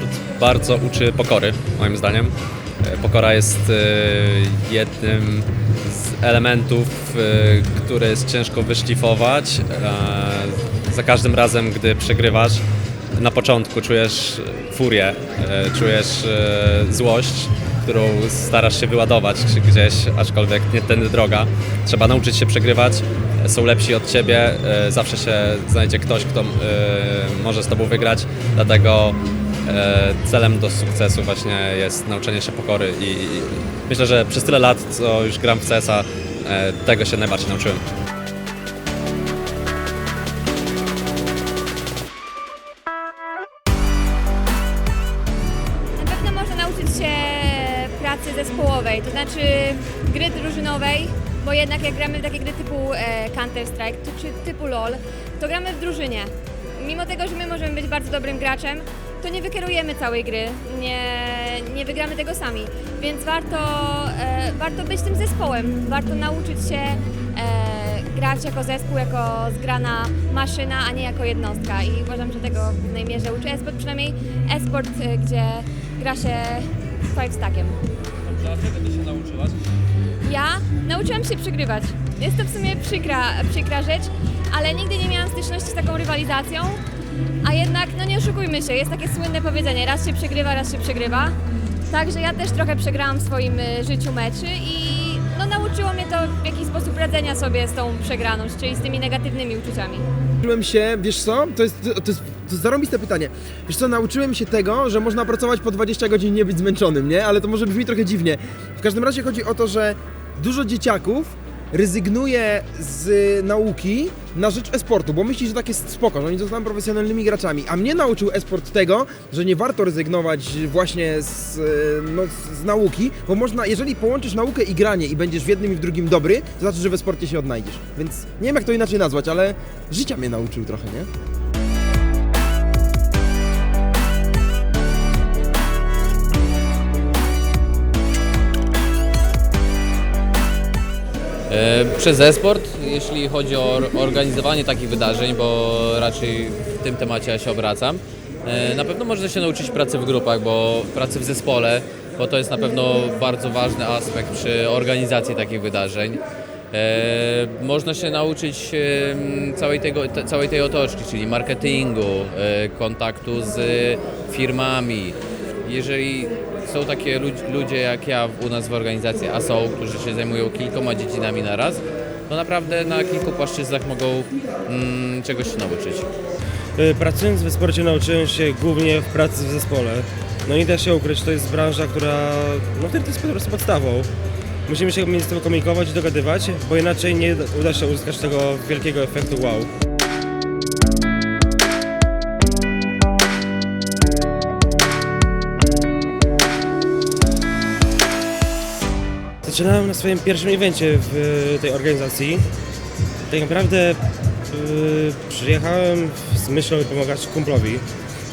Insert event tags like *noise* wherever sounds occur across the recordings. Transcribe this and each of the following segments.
e-sport bardzo uczy pokory, moim zdaniem. E, Pokora jest e, jednym z elementów, e, które jest ciężko wyszlifować. Za każdym razem, gdy przegrywasz, na początku czujesz furię, czujesz złość, którą starasz się wyładować gdzieś, aczkolwiek nie tędy droga. Trzeba nauczyć się przegrywać, są lepsi od ciebie, zawsze się znajdzie ktoś, kto może z tobą wygrać, dlatego celem do sukcesu właśnie jest nauczenie się pokory i myślę, że przez tyle lat, co już gram w CS-a, e, tego się najbardziej nauczyłem. Na pewno można nauczyć się pracy zespołowej, to znaczy gry drużynowej, bo jednak jak gramy w takie gry typu e, Counter-Strike czy typu LoL, to gramy w drużynie. Mimo tego, że my możemy być bardzo dobrym graczem, to nie wykierujemy całej gry, nie, nie wygramy tego sami. Więc warto, e, warto być tym zespołem, warto nauczyć się e, grać jako zespół, jako zgrana maszyna, a nie jako jednostka. I uważam, że tego w głównej mierze uczy e-sport, przynajmniej e-sport, e, gdzie gra się five stackiem. Dlaczego ty się nauczyłaś? Ja nauczyłam się przegrywać. Jest to w sumie przykra, przykra rzecz, ale nigdy nie miałam styczności z taką rywalizacją. A jednak, no nie oszukujmy się, jest takie słynne powiedzenie, raz się przegrywa, raz się przegrywa. Także ja też trochę przegrałam w swoim y, życiu meczy i no, nauczyło mnie to w jakiś sposób radzenia sobie z tą przegraną, czyli z tymi negatywnymi uczuciami. Nauczyłem się, wiesz co, to jest, to jest, to jest pytanie. Wiesz co, nauczyłem się tego, że można pracować po 20 godzin i nie być zmęczonym, nie? Ale to może brzmi trochę dziwnie. W każdym razie chodzi o to, że dużo dzieciaków rezygnuje z nauki na rzecz e-sportu, bo myśli, że tak jest spoko, że oni zostaną profesjonalnymi graczami. A mnie nauczył e-sport tego, że nie warto rezygnować właśnie z, e, no, z- nauki, bo można, jeżeli połączysz naukę i granie i będziesz w jednym i w drugim dobry, to znaczy, że we sporcie się odnajdziesz. Więc nie wiem jak to inaczej nazwać, ale życia mnie nauczył trochę, nie? Przez e-sport, jeśli chodzi o or- organizowanie takich wydarzeń, bo raczej w tym temacie ja się obracam, e, na pewno można się nauczyć pracy w grupach, bo pracy w zespole, bo to jest na pewno bardzo ważny aspekt przy organizacji takich wydarzeń. E, Można się nauczyć całej, tego, te, całej tej otoczki, czyli marketingu, e, kontaktu z firmami. Jeżeli są takie lud- ludzie jak ja u nas w organizacji, a są, którzy się zajmują kilkoma dziedzinami na raz, to naprawdę na kilku płaszczyznach mogą mm, czegoś się nauczyć. Y, Pracując w sporcie nauczyłem się głównie w pracy w zespole. No i da się ukryć, to jest branża, która, no to jest po prostu podstawą. Musimy się między sobą komunikować i dogadywać, bo inaczej nie uda się uzyskać tego wielkiego efektu wow. Zaczynałem na swoim pierwszym evencie w y, tej organizacji. Tak naprawdę y, przyjechałem z myślą pomagać kumplowi.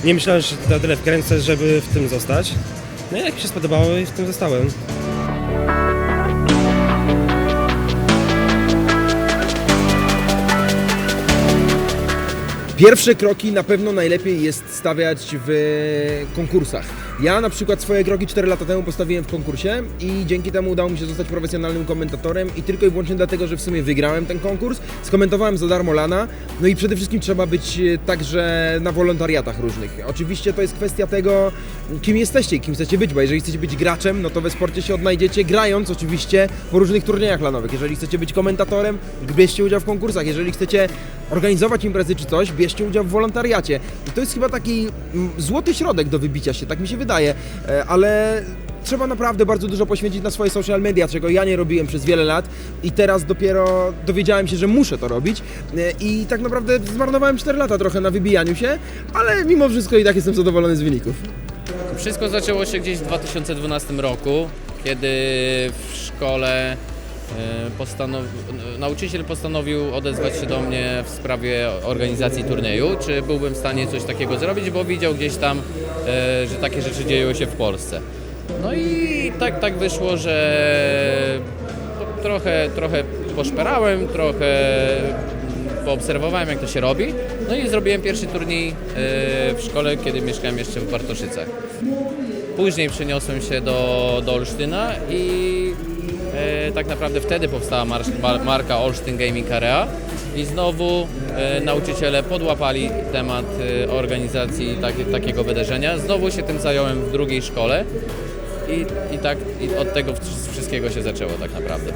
Nie myślałem, że na tyle wkręcę, żeby w tym zostać. No i jak mi się spodobało i w tym zostałem. Pierwsze kroki na pewno najlepiej jest stawiać w konkursach. Ja na przykład swoje kroki 4 lata temu postawiłem w konkursie i dzięki temu udało mi się zostać profesjonalnym komentatorem i tylko i wyłącznie dlatego, że w sumie wygrałem ten konkurs, skomentowałem za darmo lana, no i przede wszystkim trzeba być e, także na wolontariatach różnych. Oczywiście to jest kwestia tego, kim jesteście i kim chcecie być, bo jeżeli chcecie być graczem, no to we sporcie się odnajdziecie grając oczywiście po różnych turniejach lanowych. Jeżeli chcecie być komentatorem, bierzcie udział w konkursach. Jeżeli chcecie organizować imprezy czy coś, bierzcie udział w wolontariacie. I to jest chyba taki mm, złoty środek do wybicia się, tak mi się wydaje, E, ale trzeba naprawdę bardzo dużo poświęcić na swoje social media, czego ja nie robiłem przez wiele lat i teraz dopiero dowiedziałem się, że muszę to robić E, i tak naprawdę zmarnowałem 4 lata trochę na wybijaniu się, ale mimo wszystko i tak jestem zadowolony z wyników. Wszystko zaczęło się gdzieś w 2012 roku, kiedy w szkole postanow... nauczyciel postanowił odezwać się do mnie w sprawie organizacji turnieju, czy byłbym w stanie coś takiego zrobić, bo widział gdzieś tam, e, że takie rzeczy dzieją się w Polsce. No i tak, tak wyszło, że trochę, trochę poszperałem, trochę poobserwowałem jak to się robi, no i zrobiłem pierwszy turniej e, w szkole, kiedy mieszkałem jeszcze w Bartoszycach. Później przeniosłem się do, do Olsztyna i e, tak naprawdę wtedy powstała mar- mar- marka Olsztyn Gaming Area i znowu e, nauczyciele podłapali temat e, organizacji taki, takiego wydarzenia. Znowu się tym zająłem w drugiej szkole i, i tak i od tego wsz- wszystkiego się zaczęło tak naprawdę.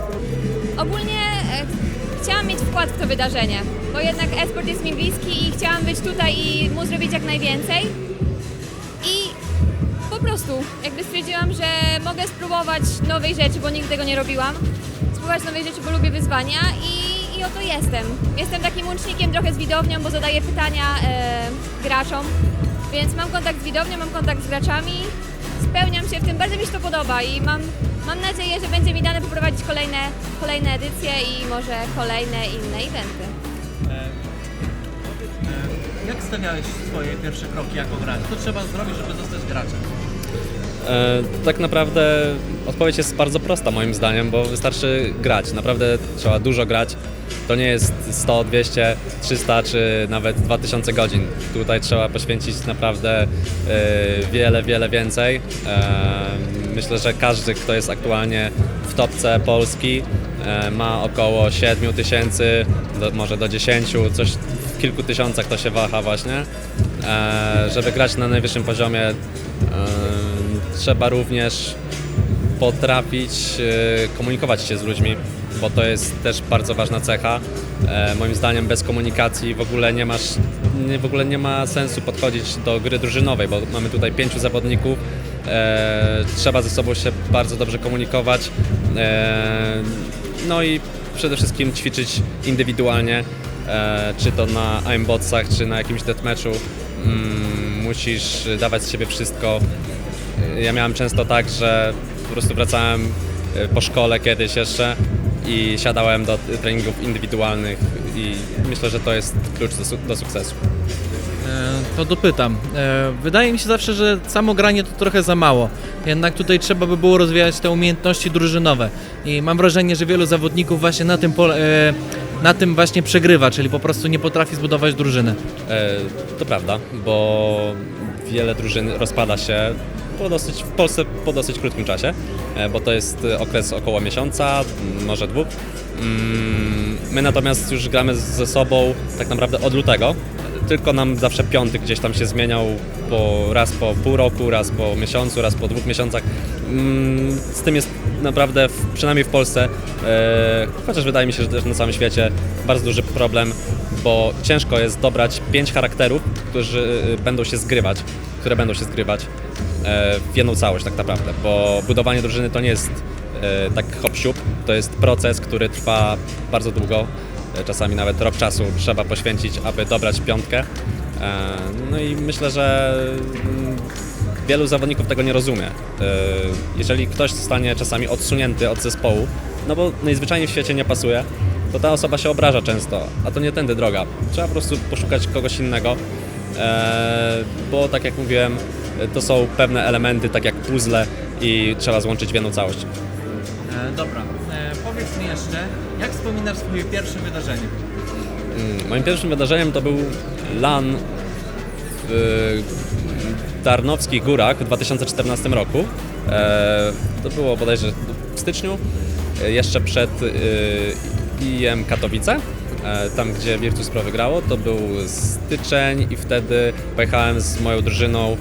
Ogólnie e, chciałam mieć wkład w to wydarzenie, bo jednak esport jest mi bliski i chciałam być tutaj i móc zrobić jak najwięcej. Prostu jakby stwierdziłam, że mogę spróbować nowej rzeczy, bo nigdy tego nie robiłam. Spróbować nowej rzeczy, bo lubię wyzwania i, i oto jestem. Jestem takim łącznikiem trochę z widownią, bo zadaję pytania e, graczom, więc mam kontakt z widownią, mam kontakt z graczami, spełniam się w tym, bardzo mi się to podoba i mam, mam nadzieję, że będzie mi dane poprowadzić kolejne, kolejne edycje i może kolejne inne eventy. Jak stawiałeś swoje pierwsze kroki jako gracz? Co trzeba zrobić, żeby zostać graczem? E, tak naprawdę odpowiedź jest bardzo prosta moim zdaniem, bo wystarczy grać. Naprawdę trzeba dużo grać. To nie jest 100, 200, 300 czy nawet 2000 godzin. Tutaj trzeba poświęcić naprawdę e, wiele, wiele więcej. E, myślę, że każdy, kto jest aktualnie w topce Polski ma około 7 tysięcy, może do 10, coś w kilku tysiącach to się waha właśnie. Żeby grać na najwyższym poziomie trzeba również potrafić e, komunikować się z ludźmi, bo to jest też bardzo ważna cecha. E, Moim zdaniem bez komunikacji w ogóle nie masz, w ogóle nie ma sensu podchodzić do gry drużynowej, bo mamy tutaj pięciu zawodników. E, Trzeba ze sobą się bardzo dobrze komunikować. No i przede wszystkim ćwiczyć indywidualnie, czy to na aimbotsach, czy na jakimś deathmatchu. Mm, Musisz dawać z siebie wszystko, ja miałem często tak, że po prostu wracałem e, po szkole kiedyś jeszcze i siadałem do treningów indywidualnych i myślę, że to jest klucz do, do sukcesu. E, To dopytam. E, Wydaje mi się zawsze, że samo granie to trochę za mało. Jednak tutaj trzeba by było rozwijać te umiejętności drużynowe. I mam wrażenie, że wielu zawodników właśnie na tym, pole, na tym właśnie przegrywa, czyli po prostu nie potrafi zbudować drużyny. To prawda, bo wiele drużyn rozpada się po dosyć, w Polsce po dosyć krótkim czasie, e, bo to jest okres około miesiąca, może dwóch. Mm, My natomiast już gramy ze sobą tak naprawdę od lutego, tylko nam zawsze piątek gdzieś tam się zmieniał po, raz po pół roku, raz po miesiącu, raz po dwóch miesiącach. Mm, Z tym jest naprawdę, w, przynajmniej w Polsce, e, chociaż wydaje mi się, że też na całym świecie, bardzo duży problem, bo ciężko jest dobrać pięć charakterów, którzy e, będą się zgrywać, które będą się zgrywać e, w jedną całość tak naprawdę, bo budowanie drużyny to nie jest e, tak hop siup, to jest proces, który trwa bardzo długo, e, czasami nawet rok czasu trzeba poświęcić, aby dobrać piątkę. E, No i myślę, że mm, wielu zawodników tego nie rozumie. E, Jeżeli ktoś zostanie czasami odsunięty od zespołu, no bo najzwyczajniej w świecie nie pasuje, to ta osoba się obraża często, a to nie tędy droga. Trzeba po prostu poszukać kogoś innego, e, bo tak jak mówiłem, e, to są pewne elementy, tak jak puzzle i trzeba złączyć w jedną całość. E, Dobra, E, powiedz mi jeszcze, jak wspominasz swoje pierwsze wydarzenie? Mm, Moim pierwszym wydarzeniem to był LAN w Tarnowskich Górach w 2014 roku. E, To było bodajże w styczniu, e, jeszcze przed e, IM Katowice, e, tam gdzie Virtus Pro wygrało. To był styczeń i wtedy pojechałem z moją drużyną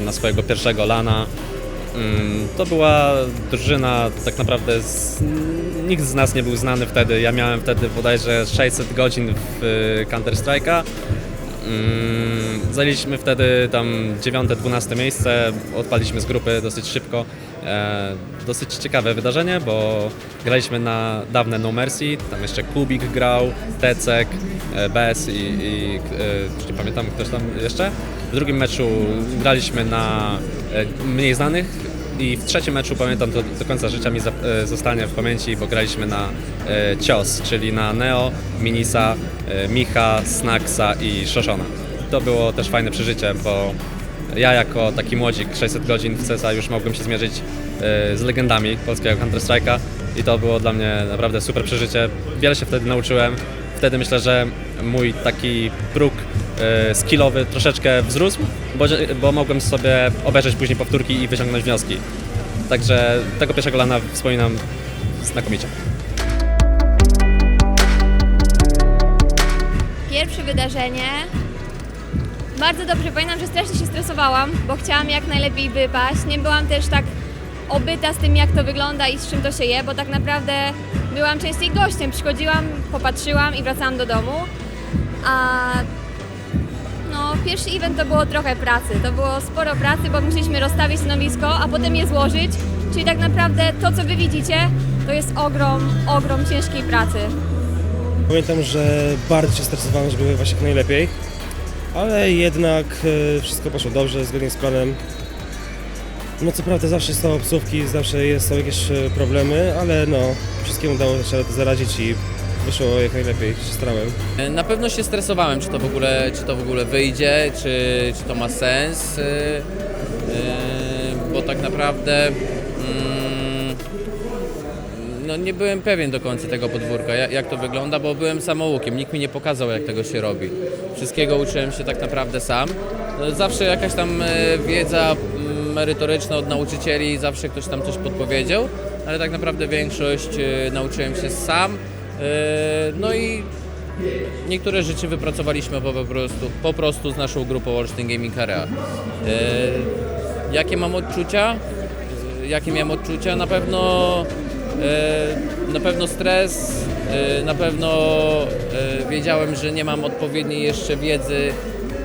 na swojego pierwszego LANa. Mm, To była drużyna tak naprawdę z, nikt z nas nie był znany wtedy. Ja miałem wtedy bodajże 600 godzin w y, Counter Strike'a. Mm, Zajęliśmy wtedy tam 9-12 miejsce, odpaliśmy z grupy dosyć szybko. E, dosyć ciekawe wydarzenie, bo graliśmy na dawne No Mercy, tam jeszcze Kubik grał, Tecek, e, Bez i, i e, nie pamiętam ktoś tam jeszcze. W drugim meczu graliśmy na e, mniej znanych i w trzecim meczu pamiętam to do końca życia mi za, e, zostanie w pamięci, bo graliśmy na e, Cios, czyli na Neo, Minisa, e, Micha, Snacksa i Szoszona. To było też fajne przeżycie, bo ja jako taki młodzik 600 godzin w CSA już mogłem się zmierzyć e, z legendami polskiego Counter-Strike'a i to było dla mnie naprawdę super przeżycie. Wiele się wtedy nauczyłem. wtedy myślę, że mój taki próg skillowy troszeczkę wzrósł, bo, bo mogłem sobie obejrzeć później powtórki i wyciągnąć wnioski. Także tego pierwszego lana wspominam znakomicie. Pierwsze wydarzenie. Bardzo dobrze pamiętam, że strasznie się stresowałam, bo chciałam jak najlepiej wypaść. Nie byłam też tak obyta z tym, jak to wygląda i z czym to się je, bo tak naprawdę byłam częściej gościem. Przychodziłam, popatrzyłam i wracałam do domu. A no, pierwszy event to było trochę pracy. To było sporo pracy, bo musieliśmy rozstawić stanowisko, a potem je złożyć. Czyli tak naprawdę to, co wy widzicie, to jest ogrom, ogrom ciężkiej pracy. Pamiętam, że bardzo się stresowałem, żeby wyjechać jak najlepiej, ale jednak e, wszystko poszło dobrze, zgodnie z planem. No co prawda zawsze są obsówki, zawsze jest, są jakieś e, problemy, ale no wszystkiemu udało się zaradzić i wyszło jak najlepiej, się starałem. E, Na pewno się stresowałem, czy to w ogóle, czy to w ogóle wyjdzie, czy, czy to ma sens, e, bo tak naprawdę mm, no nie byłem pewien do końca tego podwórka, jak, jak to wygląda, bo byłem samoukiem, nikt mi nie pokazał, jak tego się robi. Wszystkiego uczyłem się tak naprawdę sam. Zawsze jakaś tam wiedza mm, merytoryczna od nauczycieli, zawsze ktoś tam coś podpowiedział, ale tak naprawdę większość nauczyłem się sam. E, No i niektóre rzeczy wypracowaliśmy po, prostu, po prostu z naszą grupą Olsztyn Gaming Area. E, jakie mam odczucia? E, Jakie miałem odczucia? Na pewno, na pewno stres, na pewno wiedziałem, że nie mam odpowiedniej jeszcze wiedzy,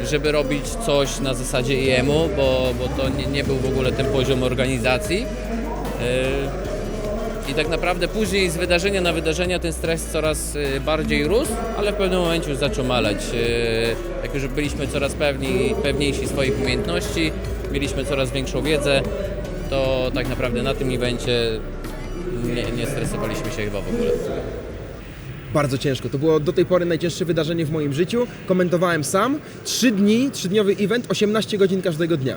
żeby robić coś na zasadzie IEM-u, bo, bo to nie, nie był w ogóle ten poziom organizacji. I tak naprawdę później z wydarzenia na wydarzenia ten stres coraz y, bardziej rósł, ale w pewnym momencie już zaczął maleć. Y, Jak już byliśmy coraz pewni, pewniejsi swoich umiejętności, mieliśmy coraz większą wiedzę, to tak naprawdę na tym evencie nie, nie stresowaliśmy się chyba w ogóle. Bardzo ciężko. To było do tej pory najcięższe wydarzenie w moim życiu. Komentowałem sam. Trzy dni, trzydniowy event, 18 godzin każdego dnia.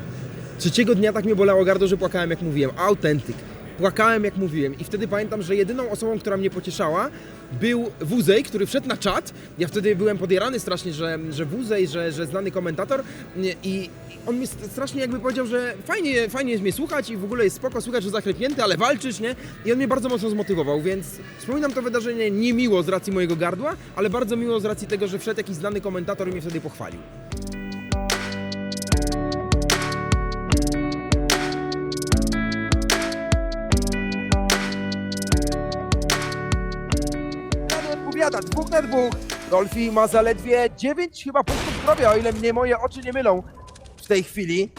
Trzeciego dnia tak mnie bolało gardło, że płakałem jak mówiłem. Autentyk. Płakałem jak mówiłem i wtedy pamiętam, że jedyną osobą, która mnie pocieszała był Wuzej, który wszedł na czat. Ja wtedy byłem podjarany strasznie, że, że Wuzej, że, że znany komentator i on mi strasznie jakby powiedział, że fajnie, fajnie jest mnie słuchać i w ogóle jest spoko słuchać, że zachrypnięty, ale walczysz, nie? I on mnie bardzo mocno zmotywował, więc wspominam to wydarzenie niemiło z racji mojego gardła, ale bardzo miło z racji tego, że wszedł jakiś znany komentator i mnie wtedy pochwalił. Odpowiada, dwóch na dwóch. Dolfi ma zaledwie 9 chyba punktów zdrowia, o ile mnie moje oczy nie mylą w tej chwili.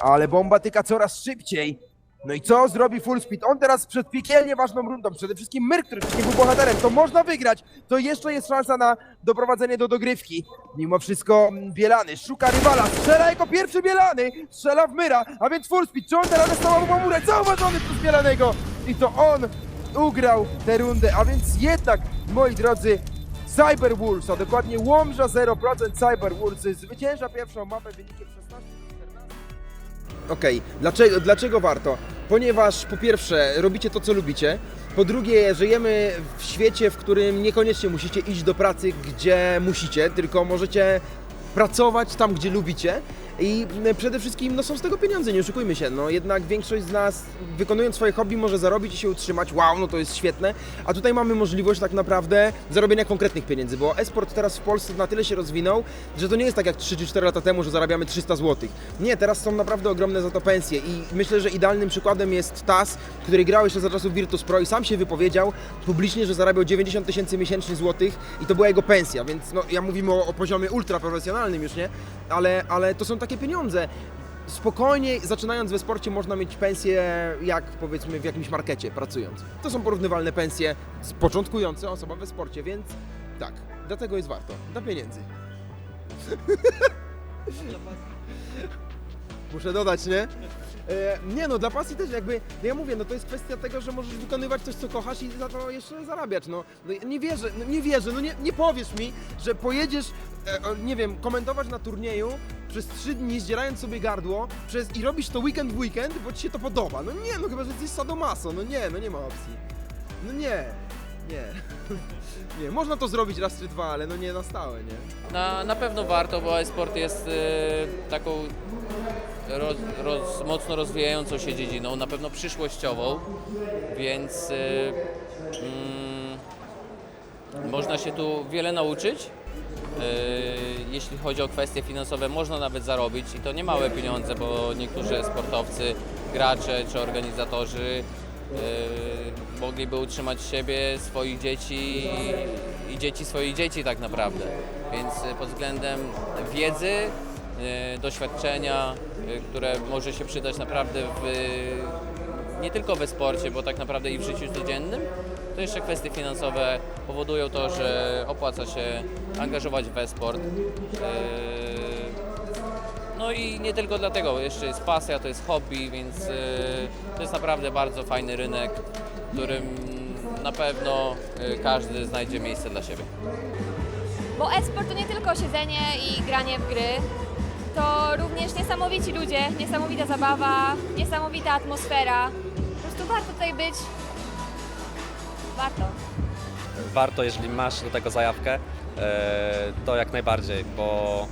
Ale bomba tyka coraz szybciej. No i co zrobi Full Speed? On teraz przed piekielnie ważną rundą, przede wszystkim Myr, który wcześniej był bohaterem, to można wygrać. To jeszcze jest szansa na doprowadzenie do dogrywki. Mimo wszystko mm, Bielany szuka rywala, strzela jako pierwszy Bielany, strzela w Myra, a więc Full Speed, czy on teraz dostał mamurę? Zauważony przez Bielanego! I to on ugrał tę rundę, a więc jednak, moi drodzy, Cyber Wolves, a dokładnie Łomża 0% Cyber Wolves zwycięża pierwszą mapę wynikiem 16 Okej, dlaczego, dlaczego warto? Ponieważ po pierwsze robicie to, co lubicie. Po drugie, żyjemy w świecie, w którym niekoniecznie musicie iść do pracy, gdzie musicie, tylko możecie pracować tam, gdzie lubicie. I przede wszystkim no, są z tego pieniądze, nie oszukujmy się. No, jednak większość z nas wykonując swoje hobby może zarobić i się utrzymać. Wow, no to jest świetne. A tutaj mamy możliwość tak naprawdę zarobienia konkretnych pieniędzy, bo esport teraz w Polsce na tyle się rozwinął, że to nie jest tak jak 3 czy 4 lata temu, że zarabiamy 300 zł. Nie, teraz są naprawdę ogromne za to pensje i myślę, że idealnym przykładem jest TAS, który grał jeszcze za czasów Virtus Pro i sam się wypowiedział publicznie, że zarabiał 90 tysięcy miesięcznie złotych i to była jego pensja, więc no, ja mówimy o, o poziomie ultra profesjonalnym już, nie? Ale, ale to są takie pieniądze. Spokojnie, zaczynając we sporcie, można mieć pensję jak powiedzmy w jakimś markecie pracując. To są porównywalne pensje z początkująca osoba we sporcie, więc tak, dlatego jest warto. Dla pieniędzy. *laughs* Muszę dodać, nie? E, nie no, dla pasji też jakby, no ja mówię, no to jest kwestia tego, że możesz wykonywać coś, co kochasz i za to jeszcze zarabiać, no. no nie wierzę, no nie wierzę, no nie, nie powiesz mi, że pojedziesz, e, nie wiem, komentować na turnieju przez trzy dni, zdzierając sobie gardło przez, i robisz to weekend w weekend, bo ci się to podoba. No nie, no chyba, że jesteś sadomaso, no nie, no nie ma opcji. No nie, nie. *laughs* Nie, można to zrobić raz czy dwa, ale no nie na stałe, nie? Na, na pewno warto, bo e-sport jest e, taką roz, roz, mocno rozwijającą się dziedziną, na pewno przyszłościową, więc e, mm, można się tu wiele nauczyć. E, jeśli chodzi o kwestie finansowe, można nawet zarobić i to nie małe pieniądze, bo niektórzy sportowcy, gracze czy organizatorzy e, mogliby utrzymać siebie, swoich dzieci i, i dzieci swoich dzieci tak naprawdę. Więc e, pod względem wiedzy, e, doświadczenia, e, które może się przydać naprawdę w, nie tylko we sporcie, bo tak naprawdę i w życiu codziennym, to jeszcze kwestie finansowe powodują to, że opłaca się angażować w e-sport. E, No i nie tylko dlatego, jeszcze jest pasja, to jest hobby, więc e, to jest naprawdę bardzo fajny rynek, w którym na pewno e, każdy znajdzie miejsce dla siebie. Bo e-sport to nie tylko siedzenie i granie w gry, to również niesamowici ludzie, niesamowita zabawa, niesamowita atmosfera. Po prostu warto tutaj być. Warto. warto, jeżeli masz do tego zajawkę, e, to jak najbardziej, bo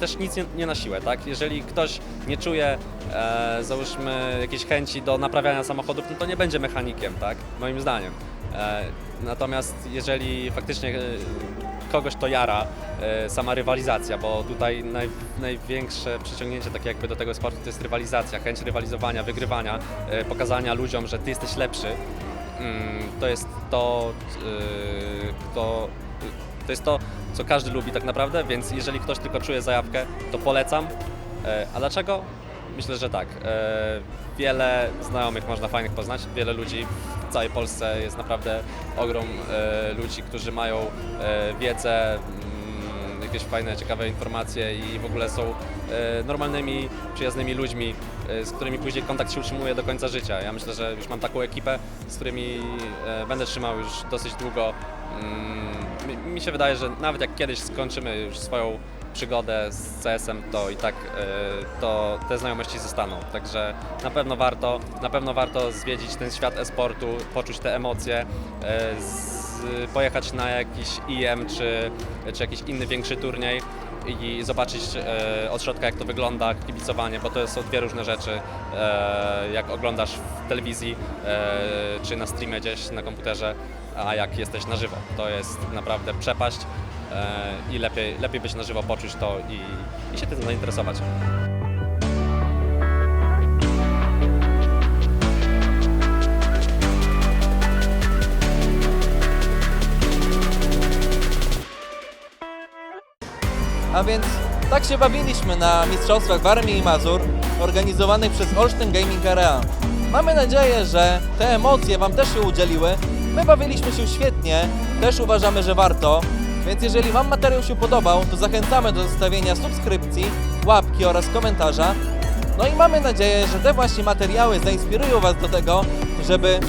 też nic nie, nie na siłę, tak? Jeżeli ktoś nie czuje, e, załóżmy, jakiejś chęci do naprawiania samochodów, no to nie będzie mechanikiem, tak? Moim zdaniem. E, natomiast jeżeli faktycznie kogoś to jara, sama rywalizacja, bo tutaj naj, największe przyciągnięcie takie jakby do tego sportu to jest rywalizacja, chęć rywalizowania, wygrywania, pokazania ludziom, że ty jesteś lepszy, to jest to, yy, to, to jest to, co każdy lubi tak naprawdę, więc jeżeli ktoś tylko czuje zajawkę, to polecam. E, A dlaczego? Myślę, że tak. E, Wiele znajomych można fajnych poznać, wiele ludzi w całej Polsce jest naprawdę ogrom e, ludzi, którzy mają wiedzę, mm, jakieś fajne, ciekawe informacje i w ogóle są e, normalnymi, przyjaznymi ludźmi, e, z którymi później kontakt się utrzymuje do końca życia. Ja myślę, że już mam taką ekipę, z którymi e, będę trzymał już dosyć długo. Mm, Mi, się wydaje, że nawet jak kiedyś skończymy już swoją przygodę z CS-em, to i tak to te znajomości zostaną. Także na pewno warto, na pewno warto zwiedzić ten świat e-sportu, poczuć te emocje, pojechać na jakiś IM czy, czy jakiś inny większy turniej i zobaczyć e, od środka jak to wygląda, kibicowanie, bo to są dwie różne rzeczy. E, jak oglądasz w telewizji e, czy na streamie gdzieś na komputerze, a jak jesteś na żywo. To jest naprawdę przepaść e, i lepiej, lepiej być na żywo, poczuć to i, i się tym zainteresować. A więc tak się bawiliśmy na Mistrzostwach Warmii i Mazur organizowanych przez Olsztyn Gaming Area. Mamy nadzieję, że te emocje Wam też się udzieliły. My bawiliśmy się świetnie, też uważamy, że warto. Więc jeżeli Wam materiał się podobał, to zachęcamy do zostawienia subskrypcji, łapki oraz komentarza. No i mamy nadzieję, że te właśnie materiały zainspirują Was do tego, żeby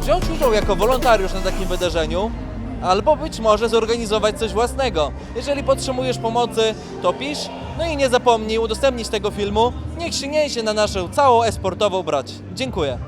wziąć udział jako wolontariusz na takim wydarzeniu, albo być może zorganizować coś własnego. Jeżeli potrzebujesz pomocy, to pisz. No i nie zapomnij udostępnić tego filmu. Niech się niesie na naszą całą esportową brać. Dziękuję.